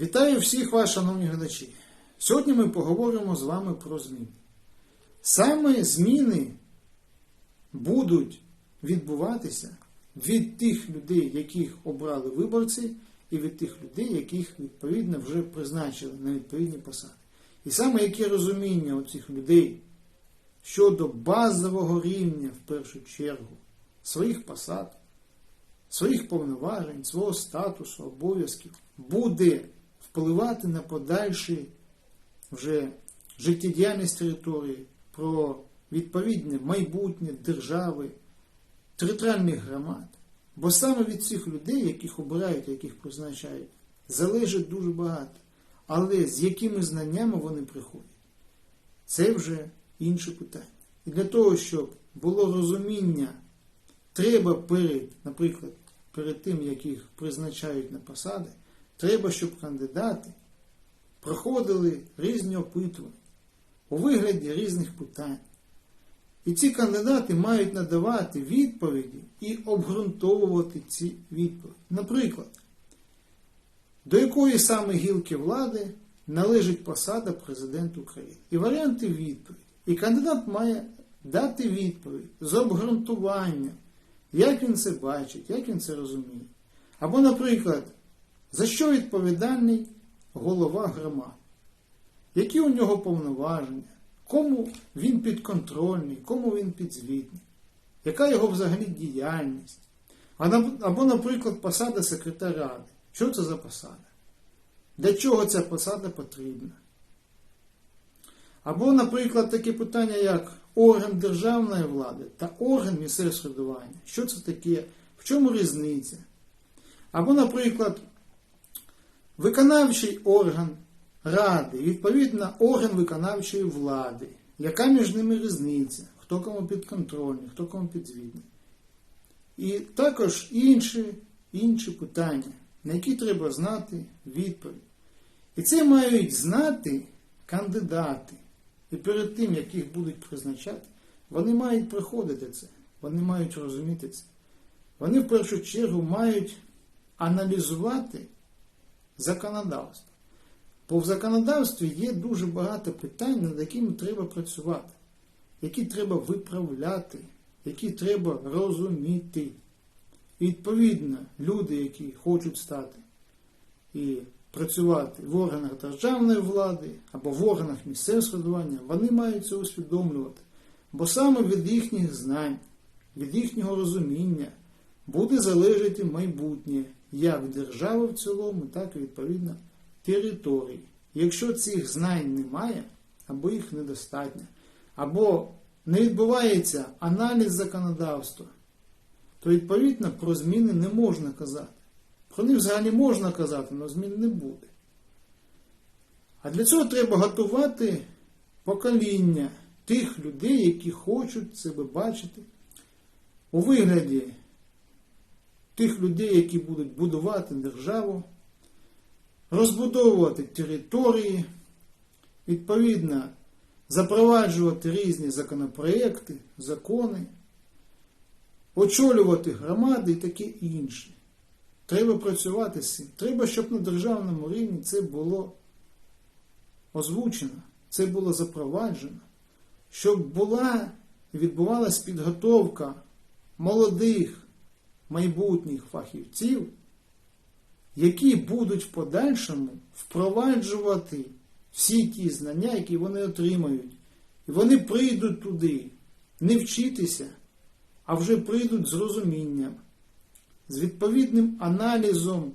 Вітаю всіх вас, шановні глядачі. Сьогодні ми поговоримо з вами про зміни. Саме зміни будуть відбуватися від тих людей, яких обрали виборці, і від тих людей, яких відповідно вже призначили на відповідні посади. І саме яке розуміння у цих людей щодо базового рівня, в першу чергу, своїх посад, своїх повноважень, свого статусу, обов'язків, буде впливати на подальші вже життєдіяльність території, про відповідне майбутнє держави, територіальних громад. Бо саме від цих людей, яких обирають, яких призначають, залежить дуже багато. Але з якими знаннями вони приходять, це вже інше питання. І для того, щоб було розуміння, треба перед, наприклад, перед тим, як їх призначають на посади, треба, щоб кандидати проходили різні опитування у вигляді різних питань. І ці кандидати мають надавати відповіді і обґрунтовувати ці відповіді. Наприклад, до якої саме гілки влади належить посада президента України. І варіанти відповіді. І кандидат має дати відповідь з обґрунтуванням, як він це бачить, як він це розуміє. Або, наприклад, за що відповідальний голова громади, які у нього повноваження, кому він підконтрольний, кому він підзвітний, яка його взагалі діяльність. Або, наприклад, посада секретаря ради. Що це за посада? Для чого ця посада потрібна? Або, наприклад, таке питання, як орган державної влади та орган місцевого самоврядування. Що це таке? В чому різниця? Або, наприклад, виконавчий орган ради, відповідно, орган виконавчої влади. Яка між ними різниця? Хто кому підконтрольний, хто кому підзвітний? І також інші, інші питання, на які треба знати відповідь. І це мають знати кандидати. І перед тим, як їх будуть призначати, вони мають проходити це, вони мають розуміти це. Вони в першу чергу мають аналізувати законодавство. Бо в законодавстві є дуже багато питань, над якими треба працювати, які треба виправляти, які треба розуміти. І відповідно, люди, які хочуть стати і працювати в органах державної влади або в органах місцевого самоврядування, вони мають це усвідомлювати. Бо саме від їхніх знань, від їхнього розуміння буде залежати майбутнє як держави в цілому, так і відповідно території. Якщо цих знань немає, або їх недостатньо, або не відбувається аналіз законодавства, то відповідно про зміни не можна казати. Про них взагалі можна казати, але змін не буде. А для цього треба готувати покоління тих людей, які хочуть себе бачити у вигляді тих людей, які будуть будувати державу, розбудовувати території, відповідно, запроваджувати різні законопроекти, закони, очолювати громади і таке інше. Треба працювати з цим. Треба, щоб на державному рівні це було озвучено, це було запроваджено, щоб була відбувалася підготовка молодих майбутніх фахівців, які будуть в подальшому впроваджувати всі ті знання, які вони отримають. І вони прийдуть туди не вчитися, а вже прийдуть з розумінням, з відповідним аналізом,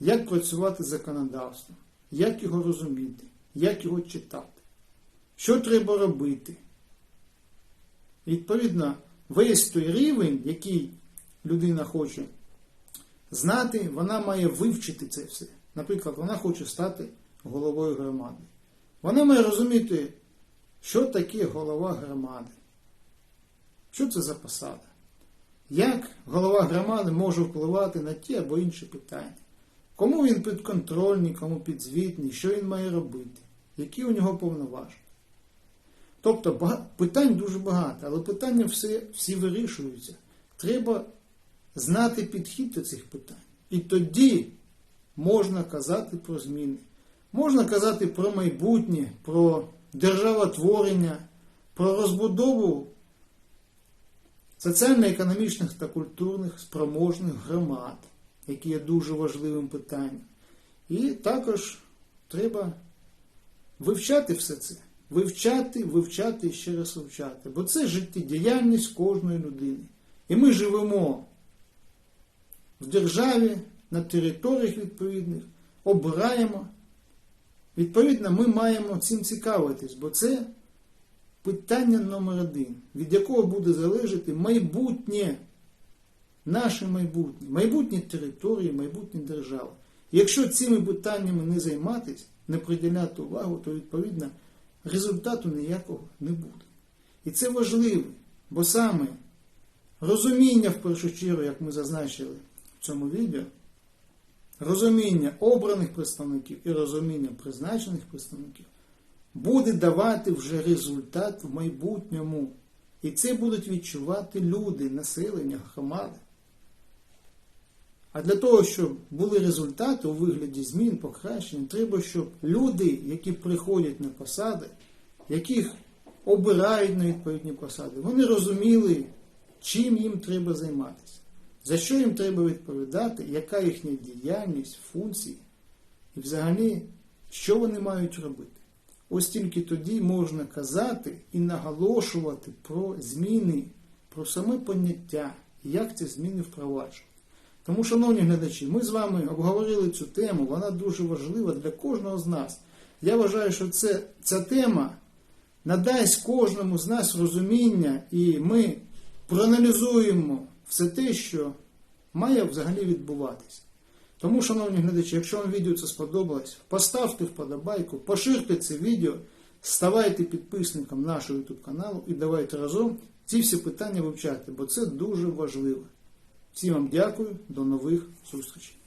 як працювати з законодавством, як його розуміти, як його читати, що треба робити. Відповідно, весь той рівень, який людина хоче знати, вона має вивчити це все. Наприклад, вона хоче стати головою громади. Вона має розуміти, що таке голова громади, що це за посада, як голова громади може впливати на ті або інші питання. Кому він підконтрольний, кому підзвітний, що він має робити, які у нього повноваження. Тобто питань дуже багато, але питання всі, всі вирішуються. Треба знати підхід до цих питань. І тоді можна казати про зміни. Можна казати про майбутнє, про державотворення, про розбудову соціально-економічних та культурних спроможних громад, які є дуже важливим питанням. І також треба вивчати все це. Вивчати, вивчати і ще раз вивчати. Бо це життєдіяльність кожної людини. І ми живемо в державі, на територіях відповідних, обираємо. Відповідно, ми маємо цим цікавитись, бо це питання номер один, від якого буде залежати майбутнє, наше майбутнє, майбутнє території, майбутнє держави. Якщо цими питаннями не займатися, не приділяти увагу, то відповідно результату ніякого не буде. І це важливо, бо саме розуміння, в першу чергу, як ми зазначили в цьому відео, розуміння обраних представників і розуміння призначених представників буде давати вже результат в майбутньому. І це будуть відчувати люди, населення, громади. А для того, щоб були результати у вигляді змін, покращень, треба, щоб люди, які приходять на посади, яких обирають на відповідні посади, вони розуміли, чим їм треба займатися, за що їм треба відповідати, яка їхня діяльність, функції, і взагалі, що вони мають робити. Ось тільки тоді можна казати і наголошувати про зміни, про саме поняття, як ці зміни впроваджувати. Тому, шановні глядачі, ми з вами обговорили цю тему, вона дуже важлива для кожного з нас. Я вважаю, що це, ця тема надасть кожному з нас розуміння, і ми проаналізуємо все те, що має взагалі відбуватися. Тому, шановні глядачі, якщо вам відео це сподобалось, поставте вподобайку, поширте це відео, ставайте підписником нашого YouTube каналу і давайте разом ці всі питання вивчати, бо це дуже важливо. Всім вам дякую, до нових зустрічей.